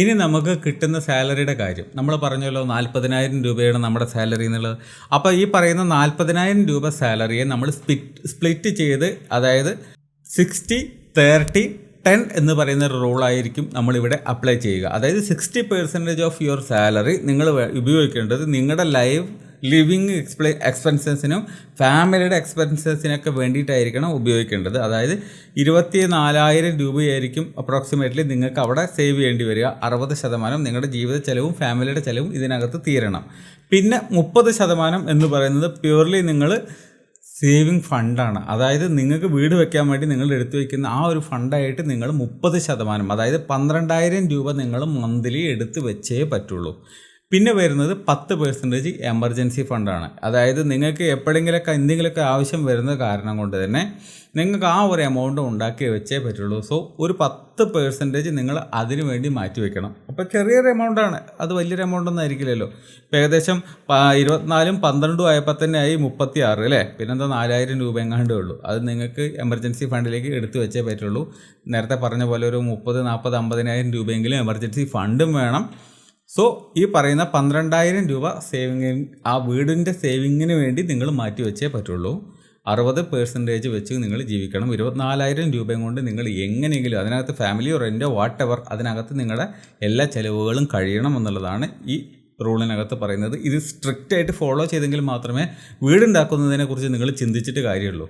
ഇനി നമുക്ക് കിട്ടുന്ന സാലറിയുടെ കാര്യം. നമ്മൾ പറഞ്ഞല്ലോ നാൽപ്പതിനായിരം രൂപയാണ് നമ്മുടെ സാലറി എന്നുള്ളത്. അപ്പോൾ ഈ പറയുന്ന നാൽപ്പതിനായിരം രൂപ സാലറിയെ നമ്മൾ സ്പ്ലിറ്റ് സ്പ്ലിറ്റ് ചെയ്ത് അതായത് സിക്സ്റ്റി തേർട്ടി ടെൻ എന്ന് പറയുന്ന ഒരു റൂളായിരിക്കും നമ്മളിവിടെ അപ്ലൈ ചെയ്യുക. അതായത് sixty percentage of your salary നിങ്ങൾ ഉപയോഗിക്കേണ്ടത് നിങ്ങളുടെ ലൈഫ് ലിവിങ് എക്സ്പ്ലെ എക്സ്പെൻസസിനും ഫാമിലിയുടെ എക്സ്പെൻസസിനൊക്കെ വേണ്ടിയിട്ടായിരിക്കണം ഉപയോഗിക്കേണ്ടത്. അതായത് ഇരുപത്തി നാലായിരം രൂപയായിരിക്കും അപ്രോക്സിമേറ്റ്ലി നിങ്ങൾക്ക് അവിടെ സേവ് ചെയ്യേണ്ടി വരിക. അറുപത് ശതമാനം നിങ്ങളുടെ ജീവിത ചെലവും ഫാമിലിയുടെ ചെലവും ഇതിനകത്ത് തീരണം. പിന്നെ മുപ്പത് ശതമാനം എന്ന് പറയുന്നത് പ്യുവർലി നിങ്ങൾ സേവിങ് ഫണ്ടാണ് അതായത് നിങ്ങൾക്ക് വീട് വെക്കാൻ വേണ്ടി നിങ്ങൾ എടുത്തു വയ്ക്കുന്ന ആ ഒരു ഫണ്ടായിട്ട് നിങ്ങൾ മുപ്പത് ശതമാനം അതായത് പന്ത്രണ്ടായിരം രൂപ നിങ്ങൾ മന്ത്ലി എടുത്ത് വെച്ചേ പറ്റുള്ളൂ. പിന്നെ വരുന്നത് പത്ത് പെർസെന്റേജ് എമർജൻസി ഫണ്ടാണ് അതായത് നിങ്ങൾക്ക് എപ്പോഴെങ്കിലൊക്കെ എന്തെങ്കിലുമൊക്കെ ആവശ്യം വരുന്ന കാരണം കൊണ്ട് തന്നെ നിങ്ങൾക്ക് ആ ഒരു എമൗണ്ട് ഉണ്ടാക്കി വെച്ചേ പറ്റുള്ളൂ. സോ ഒരു പത്ത് പെർസെന്റേജ് നിങ്ങൾ അതിനു വേണ്ടി മാറ്റി വെക്കണം. അപ്പോൾ ചെറിയൊരു എമൗണ്ടാണ് അത് വലിയൊരു എമൗണ്ട് ഒന്നും ആയിരിക്കില്ലല്ലോ. ഇപ്പോൾ ഏകദേശം ഇരുപത്തിനാലും പന്ത്രണ്ടും ആയപ്പോൾ തന്നെ ആയി മുപ്പത്തി ആറ് അല്ലേ? പിന്നെന്താ നാലായിരം രൂപ എങ്ങാണ്ടേ ഉള്ളൂ. അത് നിങ്ങൾക്ക് എമർജൻസി ഫണ്ടിലേക്ക് എടുത്തു വെച്ചേ പറ്റുള്ളൂ. നേരത്തെ പറഞ്ഞ പോലെ ഒരു മുപ്പത് നാൽപ്പത് അമ്പതിനായിരം രൂപയെങ്കിലും എമർജൻസി ഫണ്ടും വേണം. സോ ഈ പറയുന്ന പന്ത്രണ്ടായിരം രൂപ സേവിങ് ആ വീടിന്റെ സേവിങ്ങിന് വേണ്ടി നിങ്ങൾ മാറ്റി വെച്ചേ പറ്റുള്ളൂ. അറുപത് പെർസെന്റേജ് വെച്ച് നിങ്ങൾ ജീവിക്കണം. ഇരുപത്തിനാലായിരം രൂപയും കൊണ്ട് നിങ്ങൾ എങ്ങനെയെങ്കിലും അതിനകത്ത് ഫാമിലിയോ റെന്റോ വാട്ട് എവർ അതിനകത്ത് നിങ്ങളുടെ എല്ലാ ചിലവുകളും കഴിയണം എന്നുള്ളതാണ് ഈ റൂളിനകത്ത് പറയുന്നത്. ഇത് സ്ട്രിക്റ്റ് ആയിട്ട് ഫോളോ ചെയ്തെങ്കിൽ മാത്രമേ വീടുണ്ടാക്കുന്നതിനെക്കുറിച്ച് നിങ്ങൾ ചിന്തിച്ചിട്ട് കാര്യമുള്ളൂ.